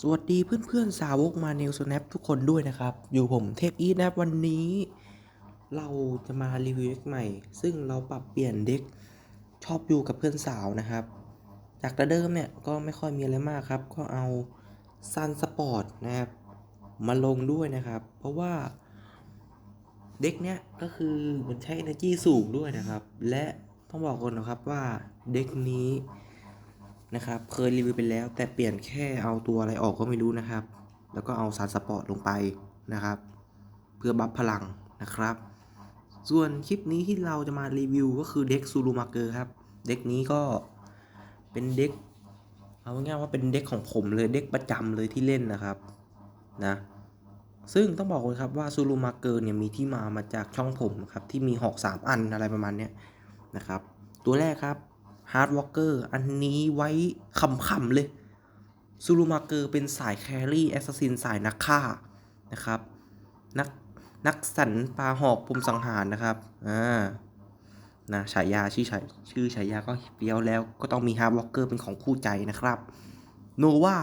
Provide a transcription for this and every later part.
สวัสดีเพื่อนๆสาวกมาเนลสแนปทุกคนด้วยนะครับ อยู่ผมเทพอีทนะครับวันนี้ เราจะมารีวิวเด็กใหม่ ซึ่งเราปรับเปลี่ยนเด็กชอบอยู่กับเพื่อนสาวนะครับ จากแต่เดิมเนี่ยก็ไม่ค่อยมีอะไรมากครับ ก็เอาซันสปอร์ตนะครับ มาลงด้วยนะครับ เพราะว่าเด็กเนี้ยก็คือมันใช้ energy สูงด้วยนะครับ และต้องบอกก่อนนะครับว่าเด็กนี้ นะครับ เคยรีวิวไปแล้วแต่เปลี่ยนแค่เอาตัวอะไรออกก็ไม่รู้นะครับ แล้วก็เอาสารสปอร์ตลงไปนะครับ เพื่อบัฟพลังนะครับ ส่วนคลิปนี้ที่เราจะมารีวิวก็คือเด็กซูรูมาเกอร์ครับ เด็กนี้ก็เป็นเด็กเอาง่ายว่าเป็นเด็กของผมเลยเด็กประจำเลยที่เล่นนะครับนะซึ่งต้องบอกเลยครับว่าซูรูมาเกอร์เนี่ยมีที่มามาจากช่องผมครับที่มีหอกสามอันอะไรประมาณนี้นะครับ ตัวแรกครับ ฮาร์ดวอ l เกอร์อันนี้ไว้ขำๆเลยซูรูมาเกอร์เป็นสายแครี่แอสซัสซินสายนักฆ่านะครับ นักนักสันปลาหอกปุ่มสังหารนะครับอ่านะฉายาชื่อฉายชื่อฉายาก็เปรี้ยวแล้วก็ต้องมีฮาร์ดวอ l เกอร์เป็นของคู่ใจนะครับโนวา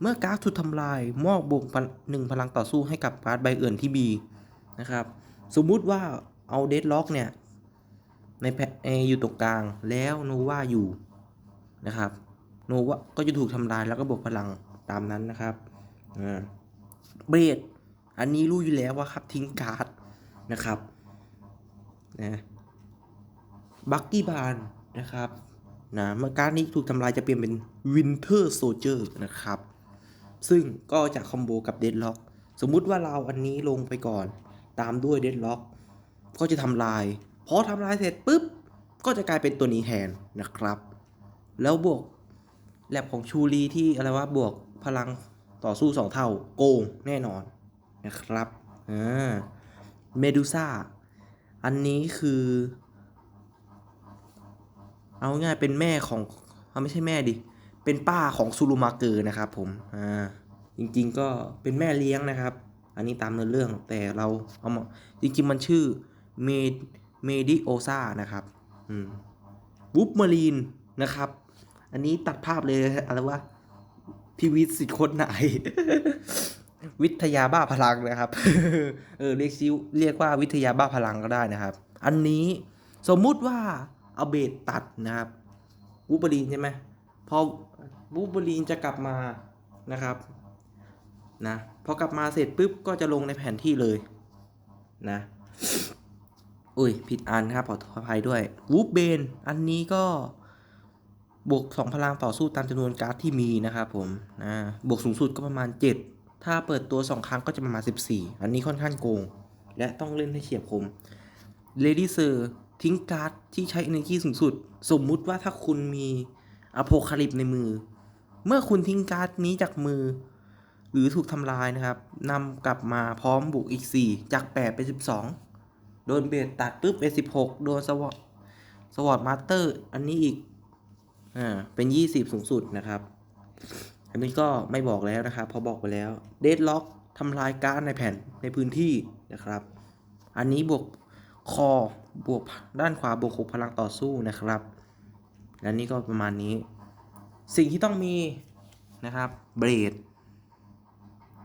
เมื่อการ์ดถูกทำลายมอบบวกหนึ่งพลังต่อสู้ให้กับการ์ดใบอื่นที่บีนะครับ สมมุติว่าเอาเดดล็อกเนี่ย ในแพอยู่ตรงกลางแล้วโนวาอยู่นะครับโนวาก็จะถูกทำลายแล้วก็บวกพลังตามนั้นนะครับเบรดอันนี้รู้อยู่แล้วว่าครับทิ้งการ์ดนะครับนะบักกี้บานนะครับนะเมื่อการ์ดนี้ถูกทำลายจะเปลี่ยนเป็นวินเทอร์โซเจอร์นะครับ ซึ่งก็จะคอมโบกับเดดล็อกสมมุติว่าเราอันนี้ลงไปก่อน ตามด้วยเดดล็อกก็จะทำลาย พอทำลายเสร็จปุ๊บ ก็จะกลายเป็นตัวนี้แทนนะครับ แล้วบวกแลบของชูรีที่อะไรว่าบวกพลังต่อสู้สองเท่าโกงแน่นอนนะครับอ่าเมดูซ่าอันนี้คือ เอาง่ายเป็นแม่ของเอาไม่ใช่แม่ดิ เป็นป้าของซูรุมาเกอร์นะครับผมอ่าจริงๆก็เป็นแม่เลี้ยงนะครับ อันนี้ตามเนื้อเรื่องแต่เราเอามาจริงๆมันชื่อเมด เมดิโอซานะครับอืมวูฟมารีนนะครับ อันนี้ตัดภาพเลยอะไรวะพิวิทสิทธิ์คนไหน วิทยาบ้าพลังนะครับ เออเรียกซิวเรียกว่าวิทยาบ้าพลังก็ได้นะครับ อันนี้สมมุติว่าเอาเบสตัดนะครับวูฟมารีนใช่ไหมพอวูฟมารีนจะกลับมานะครับนะพอกลับมาเสร็จปุ๊บก็จะลงในแผนที่เลยนะ อุ้ย ผิดอันครับขออภัยด้วยวูฟเบนอันนี้ก็บวกสองพลังต่อสู้ตามจำนวนการ์ดที่มีนะครับผมนะบวกสูงสุดก็ประมาณ 7 ถ้าเปิดตัว 2 ครั้งก็จะประมาณ 14 อันนี้ค่อนข้างโกง และต้องเล่นให้เฉียบคมเลดี้เซอร์ทิ้งการ์ดที่ใช้ energy สูงสุด สมมุติว่าถ้าคุณมีอโพคาลิปในมือ เมื่อคุณทิ้งการ์ดนี้จากมือ หรือถูกทำลายนะครับนำกลับมาพร้อมบวกอีก 4 จาก 8 เป็น 12 โดนเบสตัดปุ๊บเป็น16 โดนสวอตสวอตมาสเตอร์อันนี้อีก อ่า เป็น 20 สูงสุดนะครับ อันนี้ก็ไม่บอกแล้วนะครับ พอบอกไปแล้วเดดล็อกทำลายการในแผ่นในพื้นที่นะครับ อันนี้บวกคอบวกด้านขวาบวกหกพลังต่อสู้นะครับ และนี่ก็ประมาณนี้ สิ่งที่ต้องมีนะครับเบรด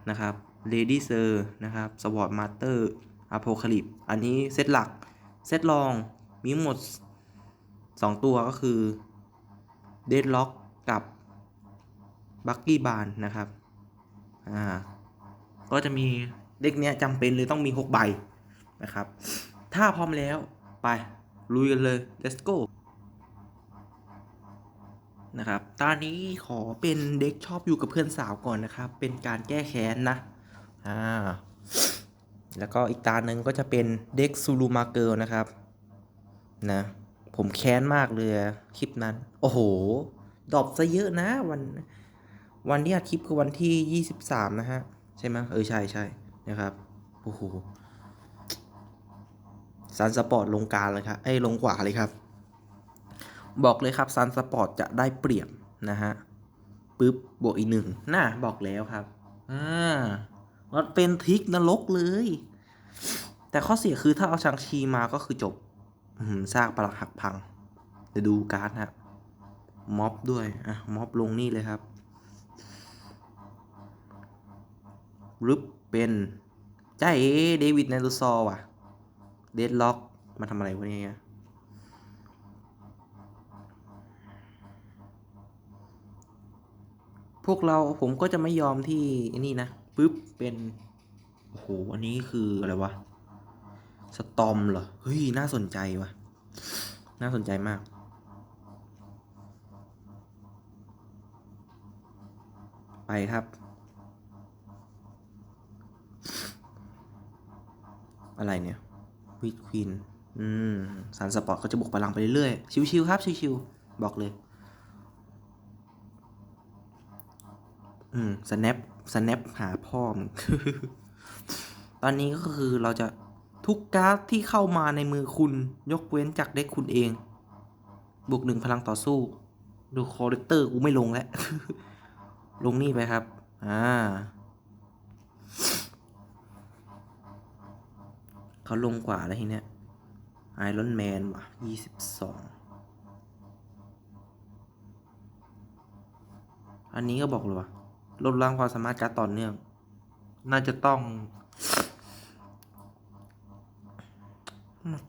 นะครับ Lady Sir นะครับ Sword Master Apocalypse อั อะโคลิบอันนี้เซตหลัก เซตรองมีหมด 2 ตัวก็คือ Deadlock กับ Bucky Barn นะครับ อ่า ก็จะมีเด็กเนี้ยจำเป็นเลยต้องมี 6 ใบนะครับ ถ้าพร้อมแล้วไป ลุยกันเลย let's go นะครับ ตอนนี้ขอเป็นเด็กชอบอยู่กับเพื่อนสาวก่อนนะครับ เป็นการแก้แค้นนะ อ่า แล้วก็อีกตาหนึ่งก็จะเป็นเด็กซูรูมาเกิลนะครับ นะ ผมแค้นมากเลยคลิปนั้น โอ้โห ดรอปซะเยอะนะ วัน วันที่อัดคลิปคือวันที่ 23 นะฮะ ใช่ไหมเออ ใช่ใช่นะครับ โอ้โหซันสปอร์ตลงกลางเลยครับไอ้ย ลงขวาเลยครับ บอกเลยครับซันสปอร์ตจะได้เปรียบนะฮะ ปึ๊บบวกอีกหนึ่งน่าบอกแล้วครับ อ่า มันเป็นทิกนรกเลย แต่ข้อเสียคือถ้าเอาชังชีมาก็คือจบอืมซากปลักหักพังเดี๋ยวดูการ์ดนะม็อบด้วย อะ ม็อบลงนี่เลยครับรึบเป็นจ้เดวิดเนลูซอว่ะ เดดล็อก มาทำอะไรวะเนี่ยพวกเราผมก็จะไม่ยอมที่นี่นะ ปึ๊บเป็นโอ้โหอันนี้คืออะไรวะสตอมเหรอเฮ้ยน่าสนใจวะน่าสนใจมาก ไปครับ อะไรเนี่ยวิดควินอืมสันสปอร์ตก็จะบุกพลังไปเรื่อยๆชิวๆครับชิวๆบอกเลย อืม snap snap หาพ่อมงตอนนี้ก็คือเราจะทุกการ์ดที่เข้ามาในมือคุณยกเว้นจากเด็กคุณเอง บวกหนึ่งพลังต่อสู้ ดูคอร์เตอร์กูไม่ลงแล้ว ลงนี่ไปครับ อ่า เขาลงกว่าแล้วทีเนี้ยไอรอนแมนว่ะยี่สิบสองอันนี้ก็บอกเลยว่า ลดล้างความสามารถการดต่อเนื่อง น่าจะต้อง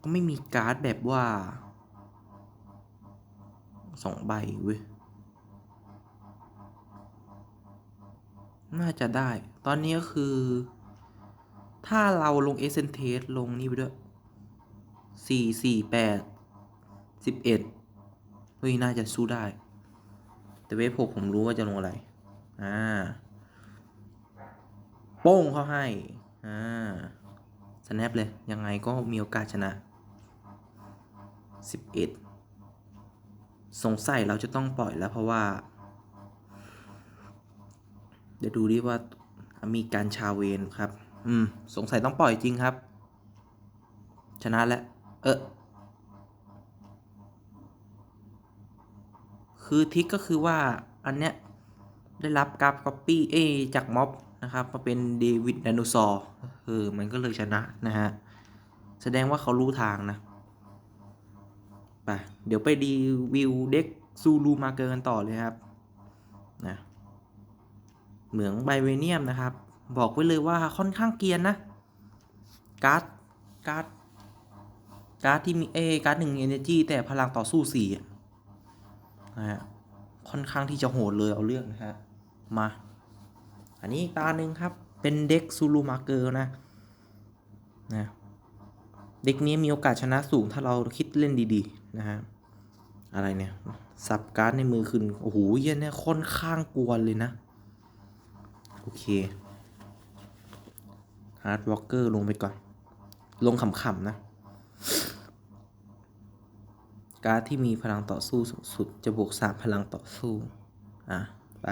ก็ไม่มีการ์ดแบบว่าสองใบเว้ย น่าจะได้ ตอนนี้ก็คือ ถ้าเราลงเอเซนเทสลงนี่ไปด้วยสี่สี่แปดสิบเอ็ดเฮ้ย น่าจะสู้ได้ แต่เวฟหกผมรู้ว่าจะลงอะไร อ่าโป้งเขาให้อ่าสแนปเลย ยังไงก็มีโอกาสชนะ 11 สงสัยเราจะต้องปล่อยแล้วเพราะว่า เดี๋ยวดูดิว่ามีการชาเวนครับ อืม สงสัยต้องปล่อยจริงครับ ชนะแล้ว เออคือทิกก็คือว่าอันเนี้ย ได้รับกราฟก๊อปปี้เอจากม็อบนะครับมาเป็นเดวิดนานูซอร์เออมันก็เลยชนะนะฮะ แสดงว่าเขารู้ทางนะไปเดี๋ยวไปดีวิวเด็กซูรูมาเกินต่อเลยครับนะเหมืองไบเวเนียมนะครับ บอกไว้เลยว่าค่อนข้างเกียนนะการ์ดการ์ดการ์ดที่มีเอการ์ดหนึ่งเอเนจีแต่พลังต่อสู้สี่นะฮะค่อนข้างที่จะโหดเลยเอาเรื่องนะฮะ มา อันนี้อีกตาหนึ่งครับ เป็นเด็กซูรูมาเกอร์นะ นะ เด็กนี้มีโอกาสชนะสูงถ้าเราคิดเล่นดีๆ นะฮะ อะไรเนี่ย สับการ์ดในมือขึ้น โอ้โหเย็นเนี่ยค่อนข้างกวนเลยนะ โอเคฮาร์ดวอลเกอร์ลงไปก่อน ลงขำๆนะ การ์ดที่มีพลังต่อสู้สูงสุดจะบวกสามพลังต่อสู้ อะ ไป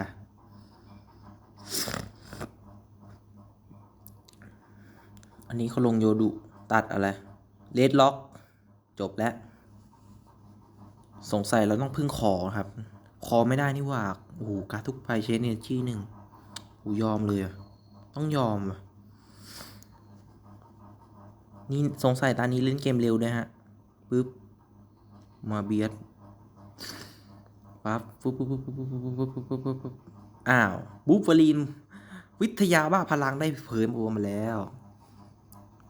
อันนี้เขาลงโยดุตัดอะไรเลดล็อก จบแล้ว สงสัยเราต้องพึ่งคอครับ คอไม่ได้นี่หว่าโอ้โหการทุกไฟเชนเนจี้หนึ่งโอ้ยอมเลยต้องยอม นี่สงสัยตอนนี้เล่นเกมเร็วด้วยฮะปึ๊บมาเบียดปั๊บปุ๊บปุ๊บปุ๊บปุ๊บปุ๊บปุ๊บปุ๊บปุ๊บปุ๊บ อ้าวบูฟเฟอรีนวิทยาบ้าพลังได้เผยโอมาแล้ว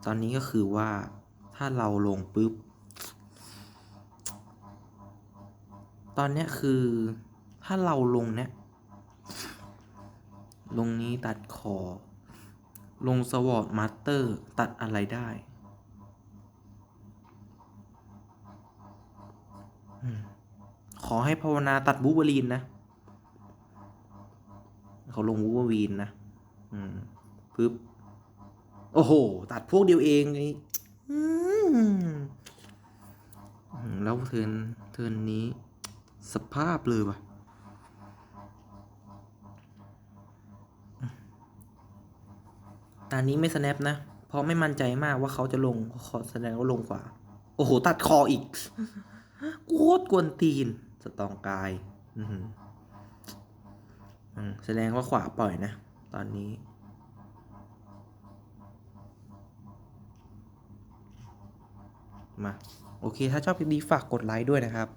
ตอนนี้ก็คือว่าถ้าเราลงปุ๊บ ตอนนี้คือถ้าเราลงเนี้ยลงนี้ตัดคอ ลงสวอตมาสเตอร์ตัดอะไรได้ขอให้ภาวนาตัดบูเบอรีนนะ เขาลงบูเบอรีนนะ อืมปึ๊บ โอ้โห ตัดพวกเดียวเองไงอืมอืมแล้วเทินเทินนี้สภาพเลยว่ะตอนนี้ไม่สแนปนะ เพราะไม่มั่นใจมากว่าเขาจะลงขอแสดงว่าลงกว่าโอ้โห ตัดคออีก โคตรกวนตีน สตองกาย อือ แสดงว่าขวาปล่อยนะ ตอนนี้ มา โอเค ถ้าชอบคลิปนี้ฝากกดไลค์ด้วยนะครับ